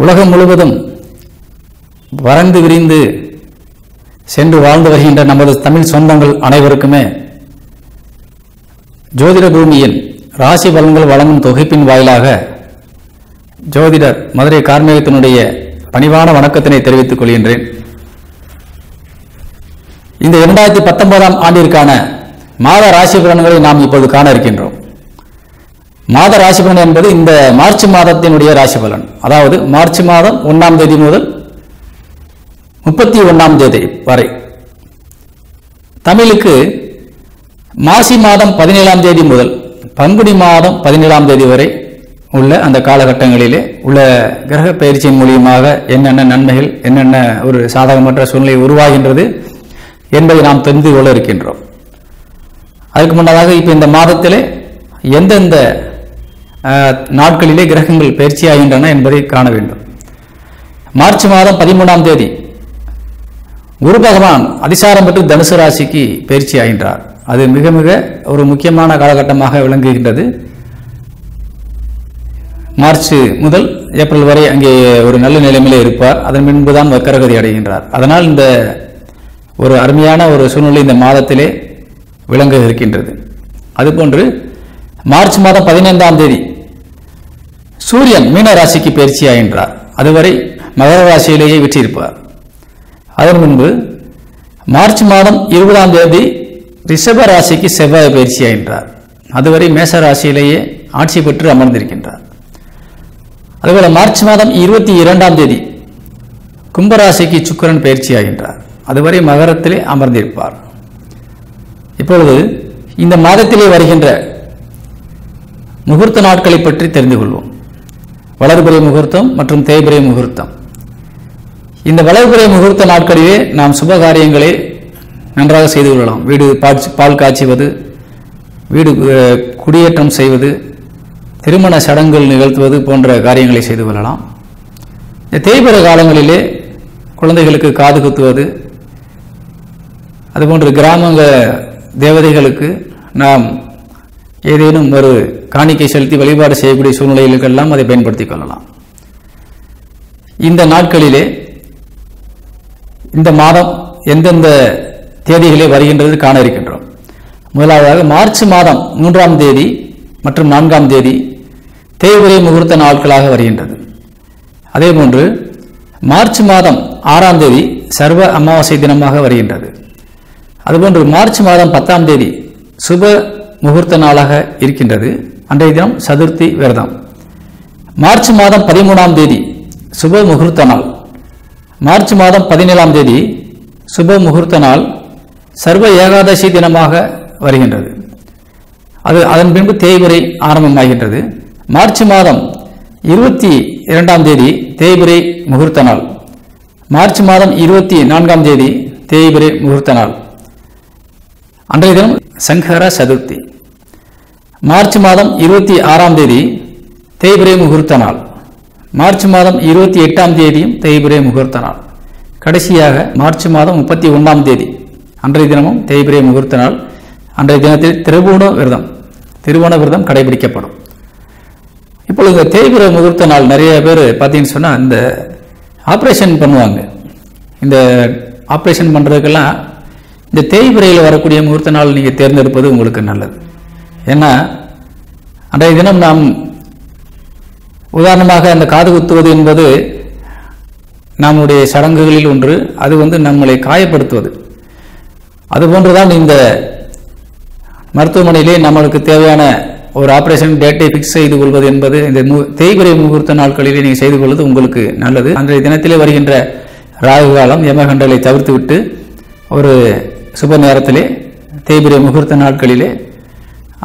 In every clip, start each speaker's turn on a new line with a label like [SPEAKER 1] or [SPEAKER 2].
[SPEAKER 1] உலகம் முழுவதும் வறந்து விரிந்து சென்று வாழ்ந்து வருகின்ற நமது தமிழ் சொந்தங்கள் அனைவருக்குமே ஜோதிட பூமியின் ராசி பலன்கள் வழங்கும் தொகுப்பின் வாயிலாக ஜோதிடர் மதுரை கார்மேகத்தினுடைய பணிவான வணக்கத்தினை தெரிவித்துக் கொள்கின்றேன். இந்த இரண்டாயிரத்தி பத்தொன்பதாம் ஆண்டிற்கான மாத ராசி பலன்களை நாம் இப்போது காண இருக்கின்றோம். மாத ராசி பலன் என்பது இந்த மார்ச் மாதத்தினுடைய ராசி பலன். அதாவது மார்ச் மாதம் ஒன்றாம் தேதி முதல் முப்பத்தி ஒன்றாம் தேதி வரை. தமிழுக்கு மாசி மாதம் பதினேழாம் தேதி முதல் பங்குனி மாதம் பதினேழாம் தேதி வரை உள்ள அந்த காலகட்டங்களிலே உள்ள கிரக பயிற்சியின் மூலியமாக என்னென்ன நன்மைகள் என்னென்ன ஒரு சாதகமற்ற சூழ்நிலை உருவாகின்றது என்பதை நாம் தெரிந்து கொள்ள இருக்கின்றோம். அதுக்கு முன்னதாக இப்போ இந்த மாதத்திலே எந்தெந்த நாட்களிலே கிரகங்கள் பயிற்சியாகின்றன என்பதை காண வேண்டும். மார்ச் மாதம் பதிமூணாம் தேதி குரு பகவான் அதிசாரம் பெற்று தனுசு ராசிக்கு பயிற்சி ஆகின்றார் அது மிக மிக ஒரு முக்கியமான காலகட்டமாக விளங்குகின்றது. மார்ச் முதல் ஏப்ரல் வரை அங்கே ஒரு நல்ல நிலைமையிலே இருப்பார். அதன் பின்புதான் வக்கரகதி அடைகின்றார். அதனால் இந்த ஒரு அருமையான ஒரு சூழ்நிலை இந்த மாதத்திலே விளங்க இருக்கின்றது. அதுபோன்று மார்ச் மாதம் பதினைந்தாம் தேதி சூரியன் மீன ராசிக்கு பயிற்சியாகின்றார் அதுவரை மகர ராசியிலேயே விற்றிருப்பார் அதன் முன்பு மார்ச் மாதம் இருபதாம் தேதி ரிஷப ராசிக்கு செவ்வாய் பயிற்சியாகின்றார் அதுவரை மேச ராசியிலேயே ஆட்சி பெற்று அமர்ந்திருக்கின்றார். அதுபோல மார்ச் மாதம் இருபத்தி இரண்டாம் தேதி கும்பராசிக்கு சுக்கரன் பயிற்சியாகின்றார் அதுவரை மகரத்திலே அமர்ந்திருப்பார். இப்பொழுது இந்த மாதத்திலே வருகின்ற முகூர்த்த நாட்களை பற்றி தெரிந்து கொள்வோம். வளர்புரை முகூர்த்தம் மற்றும் தேய்புரை முகூர்த்தம். இந்த வளர்புரை முகூர்த்த நாட்களிலே நாம் சுப காரியங்களை நன்றாக செய்து கொள்ளலாம். வீடு பால் காய்ச்சுவது வீடு குடியேற்றம் செய்வது திருமண சடங்குகள் நிகழ்த்துவது போன்ற காரியங்களை செய்து கொள்ளலாம். இந்த தேய்பிர காலங்களிலே குழந்தைகளுக்கு காது குத்துவது அதுபோன்று கிராமங்க தேவதைகளுக்கு நாம் ஏதேனும் ஒரு காணிக்கை செலுத்தி வழிபாடு செய்யக்கூடிய சூழ்நிலைகளுக்கெல்லாம் அதை பயன்படுத்திக் கொள்ளலாம். இந்த நாட்களிலே இந்த மாதம் எந்தெந்த தேதிகளே வருகின்றது காண இருக்கின்றோம். முதலாவதாக மார்ச் மாதம் மூன்றாம் தேதி மற்றும் நான்காம் தேதி தேய்பிறை முகூர்த்த நாட்களாக வருகின்றது. அதேபோன்று மார்ச் மாதம் ஆறாம் தேதி சர்வ அமாவாசை தினமாக வருகின்றது. அதுபோன்று மார்ச் மாதம் பத்தாம் தேதி சுப முகூர்த்த நாளாக இருக்கின்றது. அன்றைய தினம் சதுர்த்தி விரதம். மார்ச் மாதம் பதிமூணாம் தேதி சுப முகூர்த்த நாள். மார்ச் மாதம் பதினேழாம் தேதி சுப முகூர்த்த நாள் சர்வ ஏகாதசி தினமாக வருகின்றது. அது அதன் பின்பு தேய்பிரை ஆரம்பமாகின்றது. மார்ச் மாதம் இருபத்தி இரண்டாம் தேதி தேய்பிரை முகூர்த்த நாள். மார்ச் மாதம் இருபத்தி நான்காம் தேதி தேய்பிரை முகூர்த்த நாள். அன்றைய தினம் சங்கர சதுர்த்தி. மார்ச் மாதம் இருபத்தி ஆறாம் தேதி தேய்பிறை முகூர்த்த நாள். மார்ச் மாதம் இருபத்தி எட்டாம் தேதியும் தேய்பிறை முகூர்த்த நாள். கடைசியாக மார்ச் மாதம் முப்பத்தி ஒன்றாம் தேதி அன்றைய தினமும் தேய்பிறை முகூர்த்த நாள். அன்றைய தினத்தில் திருவோண விரதம் திருவோண விரதம் கடைபிடிக்கப்படும். இப்பொழுது இந்த முகூர்த்த நாள் நிறைய பேர் பார்த்தீங்கன்னு சொன்னால் இந்த ஆப்ரேஷன் பண்ணுவாங்க. இந்த ஆப்ரேஷன் பண்ணுறதுக்கெல்லாம் இந்த தேய்பிரையில் வரக்கூடிய முகூர்த்த நாள் நீங்கள் தேர்ந்தெடுப்பது உங்களுக்கு நல்லது. ஏன்னா அன்றைய தினம் நாம் உதாரணமாக அந்த காது குத்துவது என்பது நம்முடைய சடங்குகளில் ஒன்று அது வந்து நம்மளை காயப்படுத்துவது. அதுபோன்றுதான் இந்த மருத்துவமனையிலே நம்மளுக்கு தேவையான ஒரு ஆபரேஷன் டேட்டை ஃபிக்ஸ் செய்து கொள்வது என்பது இந்த மு- முகூர்த்த நாட்களிலே நீங்கள் செய்து கொள்வது உங்களுக்கு நல்லது. அன்றைய தினத்திலே வருகின்ற ராகு காலம் யமகண்டலை தவிர்த்துவிட்டு ஒரு சுப நேரத்திலே தேய்பிரை முகூர்த்த நாட்களிலே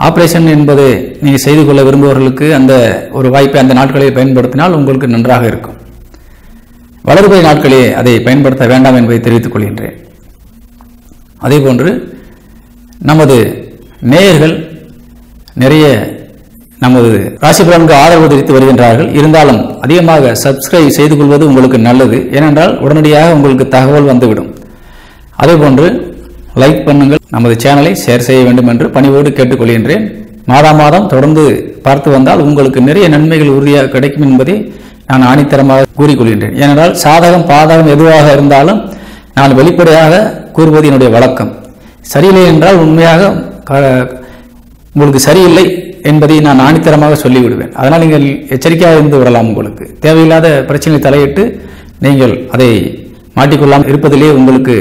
[SPEAKER 1] ஆப்ரேஷன் என்பது நீங்கள் செய்து கொள்ள விரும்புபவர்களுக்கு அந்த ஒரு வாய்ப்பை அந்த நாட்களில் பயன்படுத்தினால் உங்களுக்கு நன்றாக இருக்கும். வளர்பை நாட்களே அதை பயன்படுத்த வேண்டாம் என்பதை தெரிவித்துக் கொள்கின்றேன். அதேபோன்று நமது நேயர்கள் நிறைய நமது ராசி பலனுக்கு ஆதரவு தெரிவித்து வருகின்றார்கள். இருந்தாலும் அதிகமாக சப்ஸ்கிரைப் செய்து கொள்வது உங்களுக்கு நல்லது. ஏனென்றால் உடனடியாக உங்களுக்கு தகவல் வந்துவிடும். அதேபோன்று லைக் பண்ணுங்கள். நமது சேனலை ஷேர் செய்ய வேண்டும் என்று பணிவோடு கேட்டுக்கொள்கின்றேன். மாதா மாதம் தொடர்ந்து பார்த்து வந்தால் உங்களுக்கு நிறைய நன்மைகள் உறுதியாக கிடைக்கும் என்பதை நான் ஆணித்தரமாக கூறிக்கொள்கின்றேன். ஏனென்றால் சாதகம் பாதகம் எதுவாக இருந்தாலும் நான் வெளிப்படையாக கூறுவது என்னுடைய வழக்கம். சரியில்லை என்றால் உண்மையாக உங்களுக்கு சரியில்லை என்பதை நான் ஆணித்தரமாக சொல்லிவிடுவேன். அதனால் நீங்கள் எச்சரிக்கையாக இருந்து விடலாம் உங்களுக்கு. தேவையில்லாத பிரச்சனை தலையிட்டு நீங்கள் அதை மாட்டிக்கொள்ளாமல் இருப்பதிலே உங்களுக்கு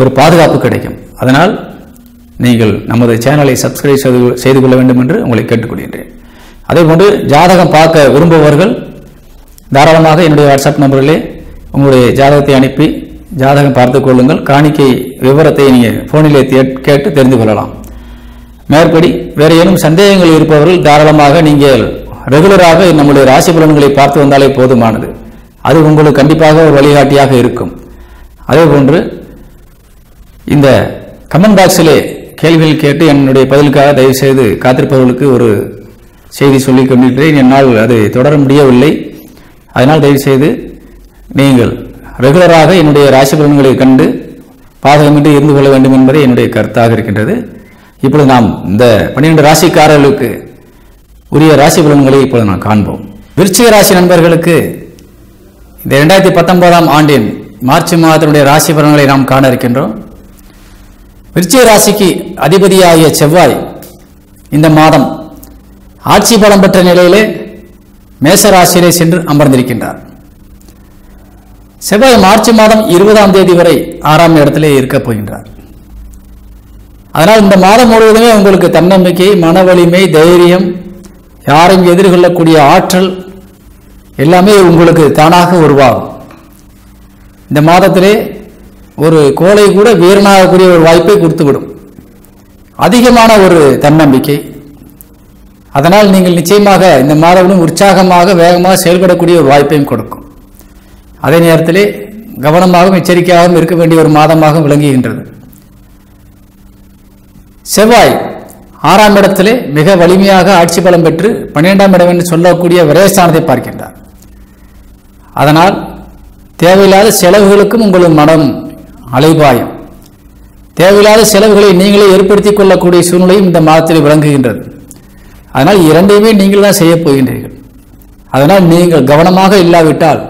[SPEAKER 1] ஒரு பாதுகாப்பு கிடைக்கும். அதனால் நீங்கள் நமது சேனலை சப்ஸ்கிரைப் செய்து செய்து கொள்ள வேண்டும் என்று உங்களை கேட்டுக்கொள்கின்றேன். அதேபோன்று ஜாதகம் பார்க்க விரும்புபவர்கள் தாராளமாக என்னுடைய வாட்ஸ்அப் நம்பரிலே உங்களுடைய ஜாதகத்தை அனுப்பி ஜாதகம் பார்த்துக் கொள்ளுங்கள். காணிக்கை விவரத்தை நீங்கள் ஃபோனிலே கேட்டு தெரிந்து கொள்ளலாம். மேற்படி வேறு ஏனும் சந்தேகங்கள் இருப்பவர்கள் தாராளமாக நீங்கள் ரெகுலராக நம்முடைய ராசி பலன்களை பார்த்து வந்தாலே போதுமானது. அது உங்களுக்கு கண்டிப்பாக ஒரு வழிகாட்டியாக இருக்கும். அதே போன்று இந்த கமெண்ட் பாக்ஸிலே கேள்விகள் கேட்டு என்னுடைய பதிலுக்காக தயவு செய்து காத்திருப்பவர்களுக்கு ஒரு செய்தி சொல்லிக் கொண்டிருக்கிறேன். என்னால் அதை தொடர முடியவில்லை. அதனால் தயவு செய்து நீங்கள் ரெகுலராக என்னுடைய ராசி பலன்களை கண்டு பாதகமின்றி இருந்து கொள்ள வேண்டும் என்பதே என்னுடைய கருத்தாக இருக்கின்றது. இப்பொழுது நாம் இந்த பன்னிரண்டு ராசிக்காரர்களுக்கு உரிய ராசி பலன்களை இப்பொழுது நாம் காண்போம். விருச்சிக ராசி நண்பர்களுக்கு இந்த இரண்டாயிரத்தி பத்தொன்பதாம் ஆண்டின் மார்ச் மாதத்தினுடைய ராசி பலன்களை நாம் காண இருக்கின்றோம். விருச்சிக ராசிக்கு அதிபதியாகிய செவ்வாய் இந்த மாதம் ஆட்சி பலம் பெற்ற நிலையிலே மேச ராசியிலே சென்று அமர்ந்திருக்கின்றார். செவ்வாய் மார்ச் மாதம் இருபதாம் தேதி வரை ஆறாம் இடத்திலே இருக்கப் போகின்றார். அதனால் இந்த மாதம் முழுவதுமே உங்களுக்கு தன்னம்பிக்கை மன வலிமை தைரியம் யாரையும் எதிர்கொள்ளக்கூடிய ஆற்றல் எல்லாமே உங்களுக்கு தானாக உருவாகும். இந்த மாதத்திலே ஒரு கோலை கூட வீரனாகக்கூடிய ஒரு வாய்ப்பை கொடுத்துவிடும். அதிகமான ஒரு தன்னம்பிக்கை. அதனால் நீங்கள் நிச்சயமாக இந்த மாதவனும் உற்சாகமாக வேகமாக செயல்படக்கூடிய ஒரு வாய்ப்பையும் கொடுக்கும். அதே நேரத்திலே கவனமாகவும் எச்சரிக்கையாகவும் இருக்க வேண்டிய ஒரு மாதமாக விளங்குகின்றது. செவ்வாய் ஆறாம் இடத்திலே மிக வலிமையாக ஆட்சி பலம் பெற்று பன்னிரெண்டாம் இடம் என்று சொல்லக்கூடிய விரயஸ்தானத்தை பார்க்கின்றார். அதனால் தேவையில்லாத செலவுகளுக்கும் உங்களது மனம் அலைபாயம். தேவையில்லாத செலவுகளை நீங்களே ஏற்படுத்திக் கொள்ளக்கூடிய சூழ்நிலையும் இந்த மாதத்தில் விளங்குகின்றது. அதனால் இரண்டையுமே நீங்கள் தான் செய்யப் போகின்றீர்கள். அதனால் நீங்கள் கவனமாக இல்லாவிட்டால்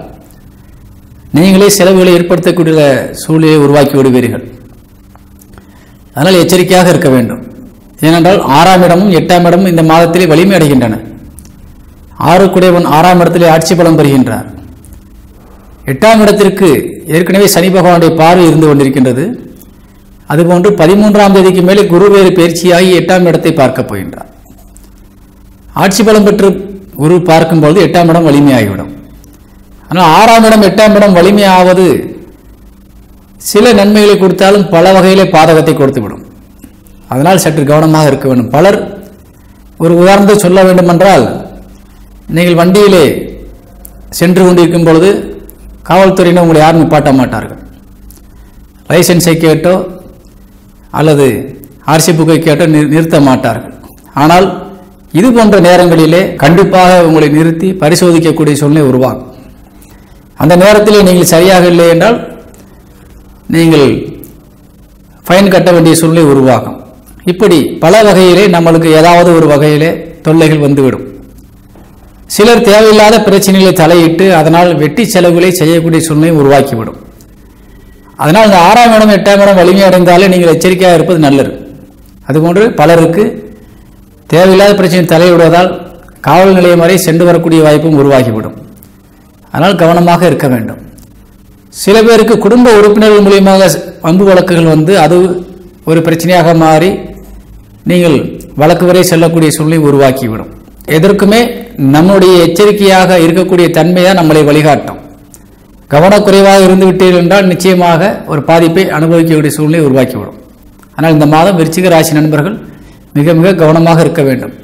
[SPEAKER 1] நீங்களே செலவுகளை ஏற்படுத்தக்கூடிய சூழ்நிலையை உருவாக்கி விடுவீர்கள். அதனால் எச்சரிக்கையாக இருக்க வேண்டும். ஏனென்றால் ஆறாம் இடமும் எட்டாம் இடமும் இந்த மாதத்திலே வலிமை அடைகின்றன. ஆறுக்குடையவன் ஆறாம் இடத்திலே ஆட்சி பலம் பெறுகின்றார். எட்டாம் இடத்திற்கு ஏற்கனவே சனி பகவானுடைய பார்வை இருந்து கொண்டிருக்கின்றது. அதுபோன்று பதிமூன்றாம் தேதிக்கு மேலே குரு வேறு பயிற்சியாகி எட்டாம் இடத்தை பார்க்கப் போகின்றார். ஆட்சி பலம் பெற்று குரு பார்க்கும்போது எட்டாம் இடம் வலிமையாகிவிடும். ஆனால் ஆறாம் இடம் எட்டாம் இடம் வலிமையாவது சில நன்மைகளை கொடுத்தாலும் பல வகையிலே பாதகத்தை கொடுத்துவிடும். அதனால் சற்று கவனமாக இருக்க வேண்டும். பலர் ஒரு உதாரணத்தை சொல்ல வேண்டுமென்றால் நீங்கள் வண்டியிலே சென்று கொண்டிருக்கும் பொழுது காவல்துறையினர் உங்களை யாரும் நிப்பாட்ட மாட்டார்கள். லைசன்ஸை கேட்டோ அல்லது ஆர்சி புக்கை கேட்டோ நிறு- நிறுத்த மாட்டார்கள். ஆனால் இது போன்ற நேரங்களிலே கண்டிப்பாக உங்களை நிறுத்தி பரிசோதிக்கக்கூடிய சூழ்நிலை உருவாகும். அந்த நேரத்திலே நீங்கள் சரியாக இல்லை என்றால் நீங்கள் ஃபைன் கட்ட வேண்டிய சூழ்நிலை உருவாகும். இப்படி பல வகையிலே நம்மளுக்கு ஏதாவது ஒரு வகையிலே தொல்லைகள் வந்துவிடும். சிலர் தேவையில்லாத பிரச்சனைகளை தலையிட்டு அதனால் வெட்டி செலவுகளை செய்யக்கூடிய சூழ்நிலை உருவாக்கிவிடும். அதனால் இந்த ஆறாம் இடம் எட்டாம் இடம் வலிமை அடைந்தாலே நீங்கள் எச்சரிக்கையாக இருப்பது நல்லது. அதுபோன்று பலருக்கு தேவையில்லாத பிரச்சனை தலையிடுவதால் காவல் நிலையம் வரை சென்று வரக்கூடிய வாய்ப்பும் உருவாகிவிடும். அதனால் கவனமாக இருக்க வேண்டும். சில பேருக்கு குடும்ப உறுப்பினர்கள் மூலியமாக வம்பு வழக்குகள் வந்து அது ஒரு பிரச்சனையாக மாறி நீங்கள் வழக்கு வரை செல்லக்கூடிய சூழ்நிலை உருவாக்கிவிடும். எதற்குமே நம்முடைய எச்சரிக்கையாக இருக்கக்கூடிய தன்மை தான் நம்மளை வழிகாட்டும். கவனக்குறைவாக இருந்து விட்டீர்கள் என்றால் நிச்சயமாக ஒரு பாதிப்பை அனுபவிக்கக்கூடிய சூழ்நிலை உருவாக்கிவிடும். ஆனால் இந்த மாதம் விருச்சிக ராசி நண்பர்கள் மிக மிக கவனமாக இருக்க வேண்டும்.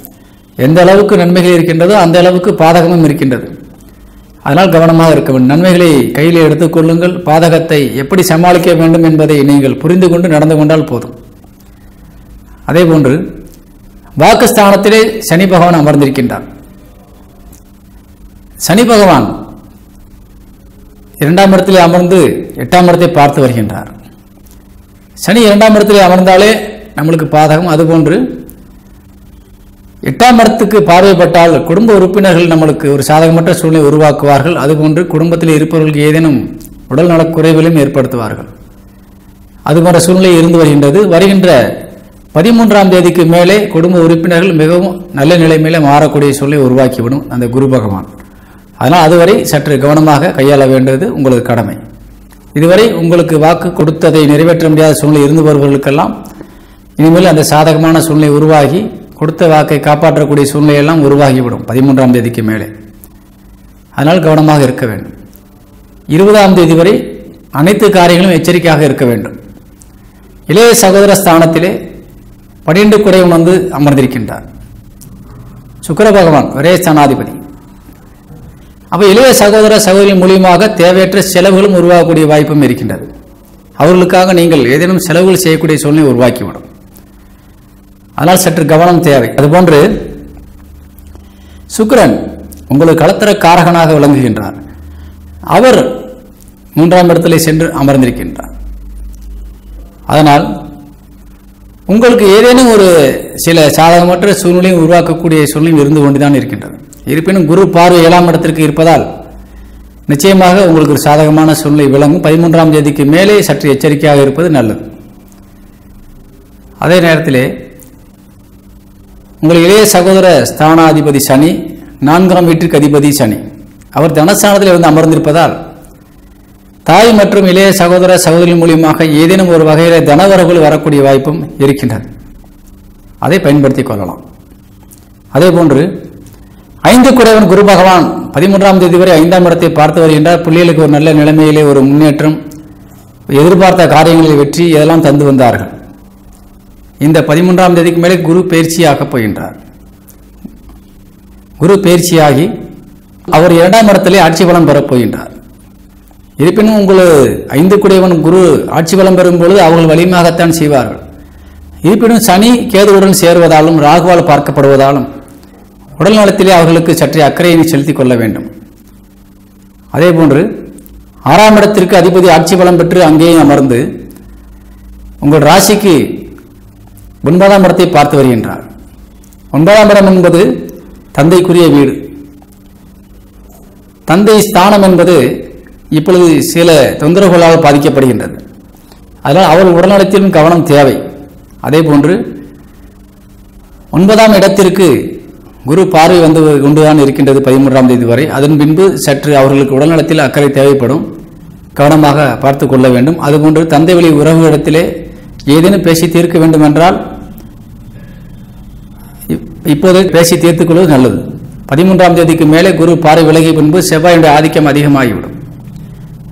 [SPEAKER 1] எந்த அளவுக்கு நன்மைகள் இருக்கின்றதோ அந்த அளவுக்கு பாதகமும் இருக்கின்றது. அதனால் கவனமாக இருக்க வேண்டும். நன்மைகளை கையில் எடுத்துக்கொள்ளுங்கள் பாதகத்தை எப்படி சமாளிக்க வேண்டும் என்பதை நீங்கள் புரிந்து கொண்டு நடந்து கொண்டால் போதும். அதேபோன்று வாக்குஸ்தானத்திலே சனி பகவான் அமர்ந்திருக்கின்றார். சனி பகவான் இரண்டாம் இடத்திலே அமர்ந்து எட்டாம் இடத்தை பார்த்து வருகின்றார். சனி இரண்டாம் இடத்திலே அமர்ந்தாலே நம்மளுக்கு பாதகம் அதுபோன்று எட்டாம் இடத்துக்கு பார்வைப்பட்டால் குடும்ப உறுப்பினர்கள் நம்மளுக்கு ஒரு சாதகமற்ற சூழ்நிலை உருவாக்குவார்கள். அதுபோன்று குடும்பத்தில் இருப்பவர்களுக்கு ஏதேனும் உடல் நலக்குறைவிலும் ஏற்படுத்துவார்கள். அதுபோன்ற சூழ்நிலை இருந்து வருகின்றது. வருகின்ற பதிமூன்றாம் தேதிக்கு மேலே குடும்ப உறுப்பினர்கள் மிகவும் நல்ல நிலைமையில மாறக்கூடிய சூழ்நிலை உருவாக்கிவிடும் அந்த குரு பகவான். அதனால் அதுவரை சற்று கவனமாக கையாள வேண்டியது உங்களது கடமை. இதுவரை உங்களுக்கு வாக்கு கொடுத்ததை நிறைவேற்ற முடியாத சூழ்நிலை இருந்து வருபவர்களுக்கெல்லாம் இனிமேல் அந்த சாதகமான சூழ்நிலை உருவாகி கொடுத்த வாக்கை காப்பாற்றக்கூடிய சூழ்நிலையெல்லாம் உருவாகிவிடும் பதிமூன்றாம் தேதிக்கு மேலே. அதனால் கவனமாக இருக்க வேண்டும். இருபதாம் தேதி வரை அனைத்து காரியங்களும் எச்சரிக்கையாக இருக்க வேண்டும். இளைய சகோதர ஸ்தானத்திலே பனிரெண்டு குடைவன் வந்து அமர்ந்திருக்கின்றார். சுக்கர பகவான் ஒரே ஸ்தானாதிபதி. அப்ப இளைய சகோதர சகோதரி மூலியமாக தேவையற்ற செலவுகளும் உருவாகக்கூடிய வாய்ப்பும் இருக்கின்றது. அவர்களுக்காக நீங்கள் ஏதேனும் செலவுகள் செய்யக்கூடிய சூழ்நிலை உருவாக்கிவிடும் அதனால் சற்று கவனம் தேவை. அதுபோன்று சுக்கரன் உங்களுக்கு களத்திர காரகனாக விளங்குகின்றார். அவர் மூன்றாம் இடத்திலே சென்று அமர்ந்திருக்கின்றார். அதனால் உங்களுக்கு ஏதேனும் ஒரு சில சாதகமற்ற சூழ்நிலையும் உருவாக்கக்கூடிய சூழ்நிலையும் இருந்து கொண்டுதான் இருக்கின்றது. இருப்பினும் குரு பார்வை ஏழாம் இடத்திற்கு இருப்பதால் நிச்சயமாக உங்களுக்கு ஒரு சாதகமான சூழ்நிலை விளங்கும். பதிமூன்றாம் தேதிக்கு மேலே சற்று எச்சரிக்கையாக இருப்பது நல்லது. அதே நேரத்திலே உங்கள் இளைய சகோதர ஸ்தானாதிபதி சனி நான்காம் வீட்டிற்கு அதிபதி சனி அவர் தனஸ்தானத்தில் வந்து அமர்ந்திருப்பதால் தாய் மற்றும் இளைய சகோதர சகோதரி மூலியமாக ஏதேனும் ஒரு வகையில் தனவரவுகள் வரக்கூடிய வாய்ப்பும் இருக்கின்றது. அதை பயன்படுத்திக் கொள்ளலாம். அதே போன்று ஐந்து குறைவன் குரு பகவான். பதிமூன்றாம் தேதி வரை ஐந்தாம் இடத்தை பார்த்து வருகின்றார். பிள்ளைகளுக்கு ஒரு நல்ல நிலைமையிலே ஒரு முன்னேற்றம் எதிர்பார்த்த காரியங்களில் வெற்றி இதெல்லாம் தந்து வந்தார்கள். இந்த பதிமூன்றாம் தேதிக்கு மேலே குரு பயிற்சியாகப் போகின்றார். குரு பயிற்சியாகி அவர் இரண்டாம் இடத்திலே ஆட்சி பலம் பெறப் போகின்றார். இருப்பினும் உங்கள் ஐந்து குடையவன் குரு ஆட்சி பலம் பெறும் பொழுது அவர்கள் வலிமையாகத்தான் செய்வார்கள். இருப்பினும் சனி கேதுவுடன் சேருவதாலும் ராகுவால் பார்க்கப்படுவதாலும் உடல் நலத்திலே அவர்களுக்கு சற்றே அக்கறையினை செலுத்திக் கொள்ள வேண்டும். அதேபோன்று ஆறாம் இடத்திற்கு அதிபதி ஆட்சி பலம் பெற்று அங்கேயே அமர்ந்து உங்கள் ராசிக்கு ஒன்பதாம் இடத்தை பார்த்து வருகின்றார். ஒன்பதாம் இடம் என்பது தந்தைக்குரிய வீடு. தந்தை ஸ்தானம் என்பது இப்பொழுது சில தொந்தரவுகளாக பாதிக்கப்படுகின்றது. அதனால் அவள் உடல்நலத்திலும் கவனம் தேவை. அதே போன்று ஒன்பதாம் இடத்திற்கு குரு பார்வை வந்து கொண்டுதான் இருக்கின்றது பதிமூன்றாம் தேதி வரை. அதன் பின்பு சற்று அவர்களுக்கு உடல்நலத்தில் அக்கறை தேவைப்படும். கவனமாக பார்த்து கொள்ள வேண்டும். அதுபோன்று தந்தை வழி உறவு இடத்திலே ஏதேனும் பேசி தீர்க்க வேண்டும் என்றால் இப்- இப்போது பேசி தீர்த்துக் கொள்வது நல்லது. பதிமூன்றாம் தேதிக்கு மேலே குரு பார்வை விலகிய பின்பு செவ்வாயுடைய ஆதிக்கம் அதிகமாகிவிடும்.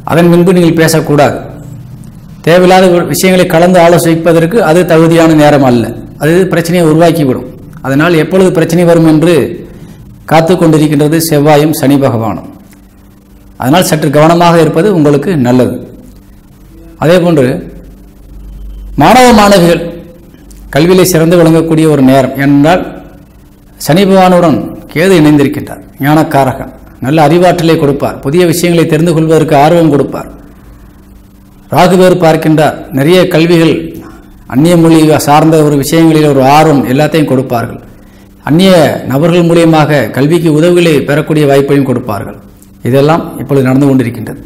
[SPEAKER 1] அதன் பின்பு நீங்கள் பேசக்கூடாது. தேவையில்லாத விஷயங்களை கலந்து ஆலோசிப்பதற்கு அது தகுதியான நேரம் அல்ல. அது பிரச்சனையை உருவாக்கிவிடும். அதனால் எப்பொழுது பிரச்சனை வரும் என்று காத்து கொண்டிருக்கின்றது செவ்வாயும் சனி பகவானும். அதனால் சற்று கவனமாக இருப்பது உங்களுக்கு நல்லது. அதேபோன்று மாணவ மாணவிகள் கல்வியிலே சிறந்து விளங்கக்கூடிய ஒரு நேரம் என்றால் சனி பகவானுடன் கேது இணைந்திருக்கின்றார் ஞானக்காரகன். நல்ல அறிவாற்றலை கொடுப்பார் புதிய விஷயங்களை தெரிந்து கொள்வதற்கு ஆர்வம் கொடுப்பார். ராகுவேறு பார்க்கின்றார் நிறைய கல்விகள் அந்நிய மொழி சார்ந்த ஒரு விஷயங்களில் ஒரு ஆர்வம் எல்லாத்தையும் கொடுப்பார்கள். அந்நிய நபர்கள் மூலியமாக கல்விக்கு உதவிகளை பெறக்கூடிய வாய்ப்பையும் கொடுப்பார்கள். இதெல்லாம் இப்பொழுது நடந்து கொண்டிருக்கின்றது.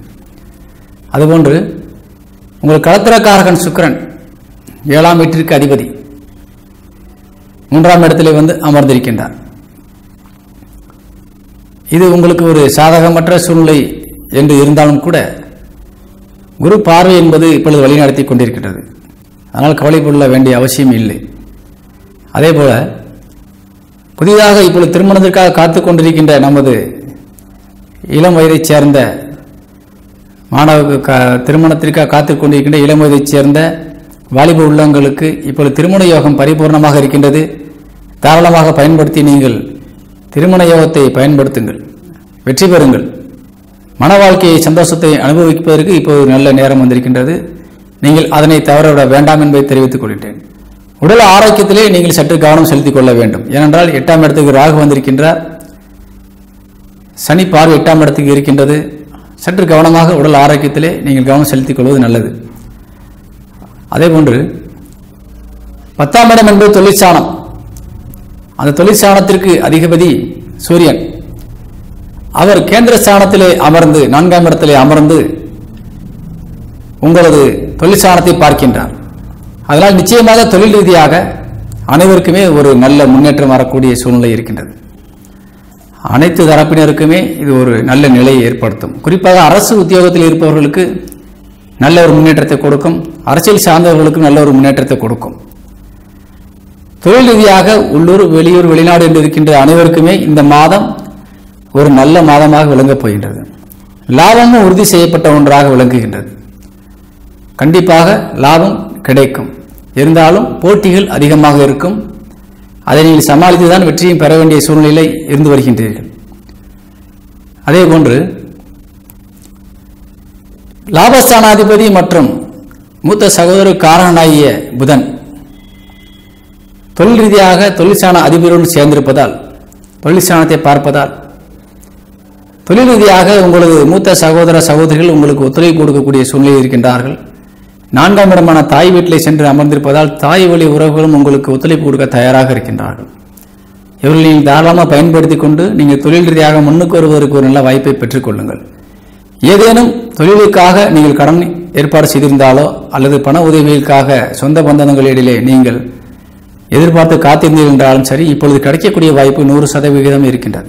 [SPEAKER 1] அதுபோன்று உங்கள் களத்திரக்காரகன் சுக்கரன் ஏழாம் வீட்டிற்கு அதிபதி. மூன்றாம் இடத்திலே வந்து அமர்ந்திருக்கின்றார். இது உங்களுக்கு ஒரு சாதகமற்ற சூழ்நிலை என்று இருந்தாலும் கூட குரு பார்வை என்பது இப்பொழுது வழிநடத்தி கொண்டிருக்கின்றது. அதனால் கவலைப்பட வேண்டிய அவசியம் இல்லை. அதே போல் புதிதாக இப்பொழுது திருமணத்திற்காக காத்து கொண்டிருக்கின்ற நமது இளம் வயதைச் சேர்ந்த மாணவ க- திருமணத்திற்காக காத்து கொண்டிருக்கின்ற இளம் வயதைச் சேர்ந்த வாலிப உள்ளங்களுக்கு இப்பொழுது திருமண யோகம் பரிபூர்ணமாக இருக்கின்றது. தாராளமாக பயன்படுத்தி நீங்கள் திருமண யோகத்தை பயன்படுத்துங்கள். வெற்றி பெறுங்கள். மன வாழ்க்கையை சந்தோஷத்தை அனுபவிப்பதற்கு இப்போது நல்ல நேரம் வந்திருக்கின்றது. நீங்கள் அதனை தவறவிட வேண்டாம் என்பதை தெரிவித்துக் கொள்கிறேன் உடல் ஆரோக்கியத்திலே நீங்கள் சற்று கவனம் செலுத்திக் கொள்ள வேண்டும். ஏனென்றால் எட்டாம் இடத்துக்கு ராகு வந்திருக்கின்றார். சனி பார்வை எட்டாம் இடத்துக்கு இருக்கின்றது. சற்று கவனமாக உடல் ஆரோக்கியத்திலே நீங்கள் கவனம் செலுத்திக் கொள்வது நல்லது. அதேபோன்று பத்தாம் இடம் என்பது தொழிற்சாணம் அந்த தொழிற்சாணத்திற்கு அதிகபதி சூரியன். அவர் கேந்திர ஸ்தானத்திலே அமர்ந்து நான்காம் இடத்திலே அமர்ந்து உங்களது தொழிற்சாரத்தை பார்க்கின்றார். அதனால் நிச்சயமாக தொழில் ரீதியாக அனைவருக்குமே ஒரு நல்ல முன்னேற்றம் வரக்கூடிய சூழ்நிலை இருக்கின்றது. அனைத்து தரப்பினருக்குமே இது ஒரு நல்ல நிலையை ஏற்படுத்தும். குறிப்பாக அரசு உத்தியோகத்தில் இருப்பவர்களுக்கு நல்ல ஒரு முன்னேற்றத்தை கொடுக்கும். அரசியல் சார்ந்தவர்களுக்கும் நல்ல ஒரு முன்னேற்றத்தை கொடுக்கும். தொழில் ரீதியாக உள்ளூர் வெளியூர் வெளிநாடு என்று இருக்கின்ற அனைவருக்குமே இந்த மாதம் ஒரு நல்ல மாதமாக விளங்கப் போகின்றது. லாபமும் உறுதி செய்யப்பட்ட ஒன்றாக விளங்குகின்றது. கண்டிப்பாக லாபம் கிடைக்கும். இருந்தாலும் போட்டிகள் அதிகமாக இருக்கும். அதை நீங்கள் சமாளித்து தான் வெற்றியும் பெற வேண்டிய சூழ்நிலை இருந்து வருகின்றீர்கள். அதே போன்று லாபஸ்தானாதிபதி மற்றும் மூத்த சகோதர காரணனாகிய புதன் தொழில் ரீதியாக தொழிற்சான அதிபருடன் சேர்ந்திருப்பதால் தொழிற்சானத்தை பார்ப்பதால் தொழில் ரீதியாக உங்களது மூத்த சகோதர சகோதரிகள் உங்களுக்கு ஒத்துழைப்பு கொடுக்கக்கூடிய சூழ்நிலை இருக்கின்றார்கள். நான்காம் இடமான தாய் வீட்டிலே சென்று அமர்ந்திருப்பதால் தாய் வழி உறவுகளும் உங்களுக்கு ஒத்துழைப்பு கொடுக்க தயாராக இருக்கின்றார்கள். இவர்கள் நீங்கள் தாராளமாக பயன்படுத்தி கொண்டு நீங்கள் தொழில் ரீதியாக முன்னுக்கு வருவதற்கு ஒரு நல்ல வாய்ப்பை பெற்றுக்கொள்ளுங்கள் ஏதேனும் தொழிலுக்காக நீங்கள் கடன் ஏற்பாடு செய்திருந்தாலோ அல்லது பண உதவிகளுக்காக சொந்த பந்தங்களிடையே நீங்கள் எதிர்பார்த்து காத்திருந்தீர்கள் என்றாலும் சரி இப்பொழுது கிடைக்கக்கூடிய வாய்ப்பு நூறு சதவிகிதம் இருக்கின்றது.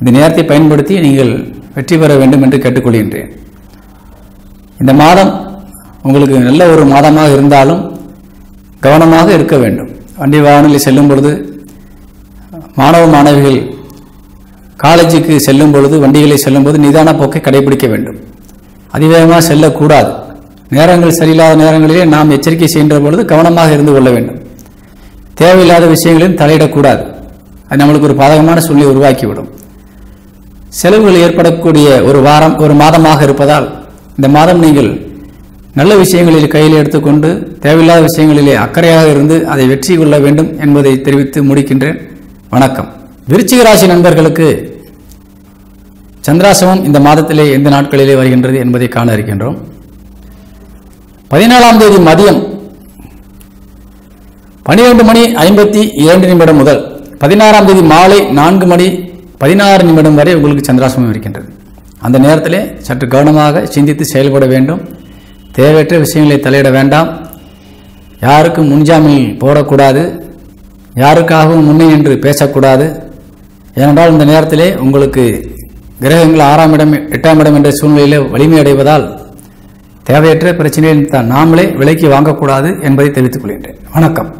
[SPEAKER 1] இந்த நேரத்தை பயன்படுத்தி நீங்கள் வெற்றி பெற வேண்டும் என்று கேட்டுக்கொள்கின்றேன். இந்த மாதம் உங்களுக்கு நல்ல ஒரு மாதமாக இருந்தாலும் கவனமாக இருக்க வேண்டும். வண்டி வாகனங்களில் செல்லும் பொழுது மாணவ மாணவிகள் காலேஜுக்கு செல்லும் பொழுது வண்டிகளை செல்லும்போது நிதான போக்கை கடைபிடிக்க வேண்டும். அதிவேகமாக செல்லக்கூடாது. நேரங்கள் சரியில்லாத நேரங்களிலே நாம் எச்சரிக்கை செய்கின்ற பொழுது கவனமாக இருந்து கொள்ள வேண்டும். தேவையில்லாத விஷயங்களையும் தலையிடக்கூடாது. அது நம்மளுக்கு ஒரு பாதகமான சூழ்நிலை உருவாக்கிவிடும். செலவுகள் ஏற்படக்கூடிய ஒரு வாரம் ஒரு மாதமாக இருப்பதால் இந்த மாதம் நீங்கள் நல்ல விஷயங்களில் கையில் எடுத்துக்கொண்டு தேவையில்லாத விஷயங்களிலே அக்கறையாக இருந்து அதை வெற்றி கொள்ள வேண்டும் என்பதை தெரிவித்து முடிக்கின்றேன். வணக்கம். விருச்சிக ராசி நண்பர்களுக்கு சந்திராசிரமம் இந்த மாதத்திலே எந்த நாட்களிலே வருகின்றது என்பதை காண இருக்கின்றோம். பதினாலாம் தேதி மதியம் பனிரெண்டு மணி ஐம்பத்தி இரண்டு நிமிடம் முதல் பதினாறாம் தேதி மாலை நான்கு மணி பதினாறு நிமிடம் வரை உங்களுக்கு சந்திராசிரமம் இருக்கின்றது. அந்த நேரத்திலே சற்று கவனமாக சிந்தித்து செயல்பட வேண்டும். தேவையற்ற விஷயங்களை தலையிட வேண்டாம். யாருக்கும் முன்ஜாமீன் போடக்கூடாது. யாருக்காகவும் முன்னே என்று பேசக்கூடாது. ஏனென்றால் இந்த நேரத்திலே உங்களுக்கு கிரகங்கள் ஆறாம் இடம் எட்டாம் இடம் என்ற சூழ்நிலையில் வலிமையடைவதால் தேவையற்ற பிரச்சனையை நாமளே விலைக்கு வாங்கக்கூடாது என்பதை தெரிவித்துக் கொள்கின்றேன். வணக்கம்.